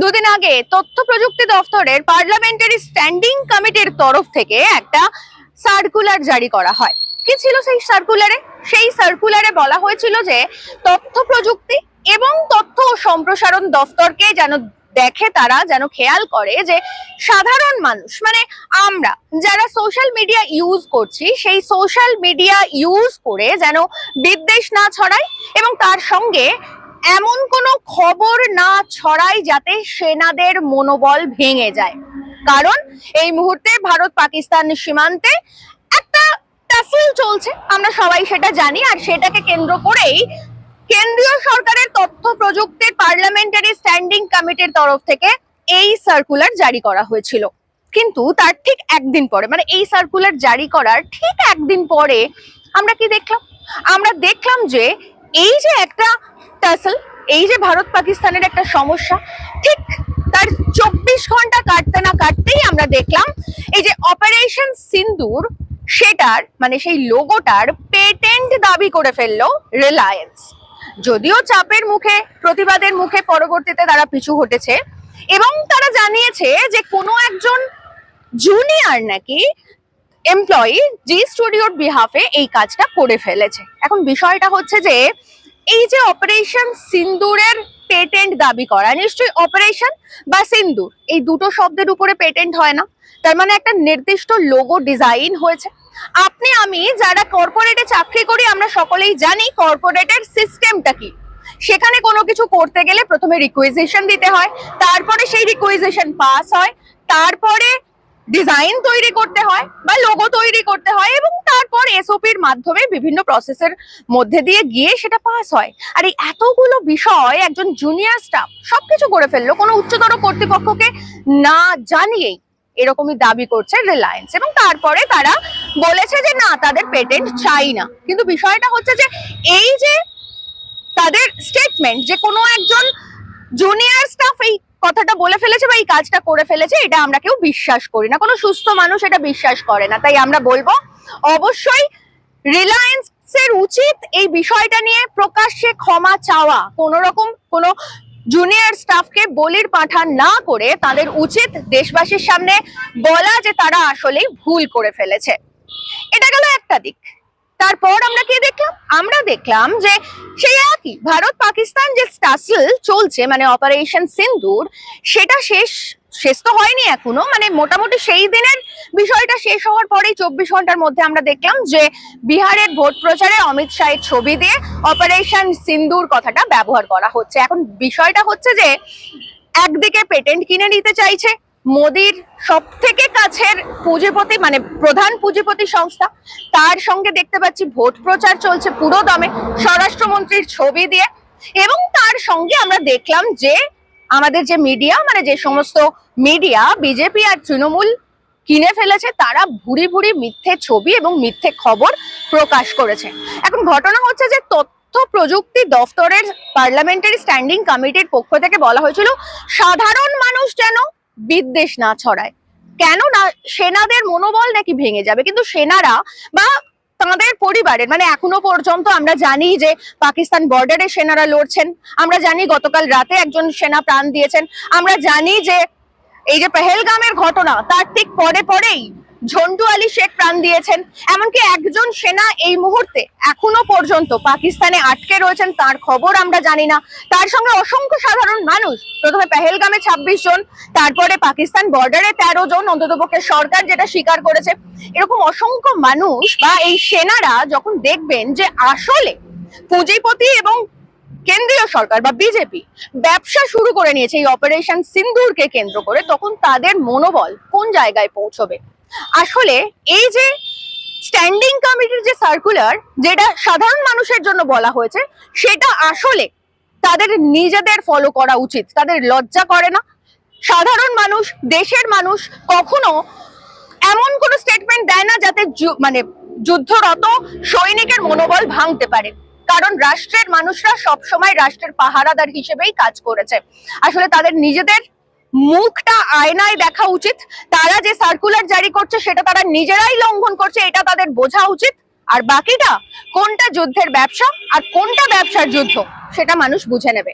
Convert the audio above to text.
দুদিন আগে তথ্য প্রযুক্তি দফতরের পার্লামেন্টারি স্ট্যান্ডিং কমিটির তরফ থেকে একটা সার্কুলার জারি করা হয়। কি ছিল সেই সার্কুলারে? সেই সার্কুলারে বলা হয়েছিল যে তথ্য প্রযুক্তি এবং তথ্য ও সম্প্রসারণ দফতরকে যেন দেখে তারা যেন খেয়াল করে যে সাধারণ মানুষ মানে আমরা যারা সোশ্যাল মিডিয়া ইউজ করছি, সেই সোশ্যাল মিডিয়া ইউজ করে যেন বিদ্বেষ না ছড়ায় এবং তার সঙ্গে এমন কোনো খবর না ছড়ায় যাতে সেনাদের মনোবল ভেঙে যায়। কারণ এই মুহূর্তে ভারত পাকিস্তান সীমান্তে একটা টাসেল চলছে, আমরা সবাই সেটা জানি। আর সেটাকে কেন্দ্র করেই কেন্দ্রীয় সরকারের তথ্য প্রযুক্তির পার্লামেন্টারি স্ট্যান্ডিং কমিটির তরফ থেকে এই সার্কুলার জারি করা হয়েছিল। কিন্তু তার ঠিক একদিন পরে মানে এই সার্কুলার জারি করার ঠিক একদিন পরে আমরা কি দেখলাম? আমরা দেখলাম যে এই যে একটা টাসেল এই যে ভারত পাকিস্তানের একটা সমস্যা, ঠিক তার চব্বিশ ঘণ্টা কাটতে না কাটতেই আমরা দেখলাম এই যে অপারেশন সিন্দুর, সেটার মানে সেই লোগোটার পেটেন্ট দাবি করে ফেলল রিলায়েন্স যদিও চাপের মুখে, প্রতিবাদের মুখে পরবর্তীতে তারা পিছু হটেছে এবং তারা জানিয়েছে যে কোনো একজন জুনিয়র নাকি এমপ্লয়ি জি স্টুডিওর বিহাফে এই কাজটা করে ফেলেছে। এখন বিষয়টা হচ্ছে যে, এই যে অপারেশন সিন্দুরের পেটেন্ট দাবি করা, নিশ্চয়ই অপারেশন বা সিন্দুর, এই দুটো শব্দের উপরে পেটেন্ট হয় না। তার মানে একটা নির্দিষ্ট লোগো ডিজাইন হয়েছে। আপনি, আমি যারা কর্পোরেটে চাকরি করি, আমরা সকলেই জানি কর্পোরেটের সিস্টেমটা কি। সেখানে কোনো কিছু করতে গেলে প্রথমে রিকুইজিশন দিতে হয়, তারপরে সেই রিকুইজিশন পাস হয়, তারপরে ডিজাইন তৈরি করতে হয় বা লোগো তৈরি করতে হয় এবং তারপর এসওপির মাধ্যমে বিভিন্ন প্রসেসের মধ্যে দিয়ে গিয়ে সেটা পাস হয়। আর এই এতগুলো বিষয় একজন জুনিয়র স্টাফ সবকিছু করে ফেলল, কোনো উচ্চতর কর্তৃপক্ষকে না জানিয়েই এরকমই দাবি করছে রিলায়েন্স এবং তারপরে তারা বলেছে যে না, তাদের পেটেন্ট চাই না। কিন্তু বিষয়টা হচ্ছে যে এই যে তাদের স্টেটমেন্ট যে কোনো একজন জুনিয়র স্টাফ এই কথাটা বলে ফেলেছে বা এই কাজটা করে ফেলেছে, এটা আমরা কেউ বিশ্বাস করি না। কোনো সুস্থ মানুষ এটা বিশ্বাস করে না। তাই আমরা বলব, অবশ্যই রিলায়েন্সের উচিত এই বিষয়টা নিয়ে প্রকাশ্যে ক্ষমা চাওয়া। কোনো রকম কোনো জুনিয়র স্টাফকে বলির পাঠান না করে তাদের উচিত দেশবাসীর সামনে বলা যে তারা আসলেই ভুল করে ফেলেছে। এটা গেল একটা দিক। তারপর আমরা কি দেখলাম? আমরা দেখলাম যে সেই একই ভারত পাকিস্তান যে স্টাসল চলছে মানে অপারেশন সিন্দুর, সেটা শেষ শেষ তো হয়নি এখনও মানে মোটামুটি সেই দিনের বিষয়টা শেষ হওয়ার পরেই চব্বিশ ঘণ্টার মধ্যে আমরা দেখলাম যে বিহারের ভোট প্রচারে অমিত শাহের ছবি দিয়ে অপারেশন সিন্দুর কথাটা ব্যবহার করা হচ্ছে। এখন বিষয়টা হচ্ছে যে একদিকে পেটেন্ট কিনে নিতে চাইছে মোদির সব থেকে কাছের পুঁজিপতি মানে প্রধান পুঁজিপতি সংস্থা, তার সঙ্গে দেখতে পাচ্ছি ভোট প্রচার চলছে পুরো দমে, স্বরাষ্ট্রমন্ত্রীর ছবি দিয়ে। এবং তার সঙ্গে আমরা দেখলাম যে আমাদের যে মিডিয়া মানে যে সমস্ত মিডিয়া, বিজেপি আর তৃণমূল কিনে ফেলেছে, তারা ভুরি ভুরি মিথ্যে ছবি এবং মিথ্যে খবর প্রকাশ করেছে। এখন ঘটনা হচ্ছে যে তথ্য প্রযুক্তি দফতরের পার্লামেন্টারি স্ট্যান্ডিং কমিটির পক্ষ থেকে বলা হয়েছিল, সাধারণ মানুষ যেন বিদ্বেষ না ছড়ায়। কেন না, সেনাদের মনোবল নাকি ভেঙে যাবে? কিন্তু সেনারা বা তাদের পরিবারের মানে এখনও পর্যন্ত আমরা জানি যে পাকিস্তান বর্ডারে সেনারা লড়ছেন। আমরা জানি গতকাল রাতে একজন সেনা প্রাণ দিয়েছেন। আমরা জানি যে এই যে পেহেলগামের ঘটনা, তার ঠিক পরে পরেই ঝন্টু আলী শেখ প্রাণ দিয়েছেন। এমনকি একজন সেনা এই মুহূর্তে এখনও পর্যন্ত পাকিস্তানে আটকে রয়েছেন, তার খবর আমরা জানি না। তার সঙ্গে অসংখ্য সাধারণ মানুষ, প্রথমে পেহেলগামে ছাব্বিশ জন, তারপরে পাকিস্তান বর্ডারে তেরো জন অন্ততপক্ষে সরকার যেটা স্বীকার করেছে। এরকম অসংখ্য মানুষ বা এই সেনারা যখন দেখবেন যে আসলে পুঁজিপতি এবং কেন্দ্রীয় সরকার বা বিজেপি ব্যবসা শুরু করে নিয়েছে এই অপারেশন সিন্দুরকে কেন্দ্র করে, তখন তাদের মনোবল কোন জায়গায় পৌঁছবে? আসলে এই যে স্ট্যান্ডিং কমিটির যে সার্কুলার যেটা সাধারণ মানুষের জন্য বলা হয়েছে, সেটা আসলে তাদের নিজেদের ফলো করা উচিত। তাদের লজ্জা করে না। সাধারণ মানুষ, দেশের মানুষ কখনো এমন কোনো স্টেটমেন্ট দেয় না যাতে মানে যুদ্ধরত সৈনিকের মনোবল ভাঙতে পারে। কারণ রাষ্ট্রের মানুষরা সবসময় রাষ্ট্রের পাহারাদার হিসেবেই কাজ করেছে। আসলে তাদের নিজেদের মুখটা আয়নায় দেখা উচিত। তারা যে সার্কুলার জারি করছে, সেটা তারা নিজেরাই লঙ্ঘন করছে, এটা তাদের বোঝা উচিত। আর বাকিটা, কোনটা যুদ্ধের ব্যবসা আর কোনটা ব্যবসার যুদ্ধ, সেটা মানুষ বুঝে নেবে।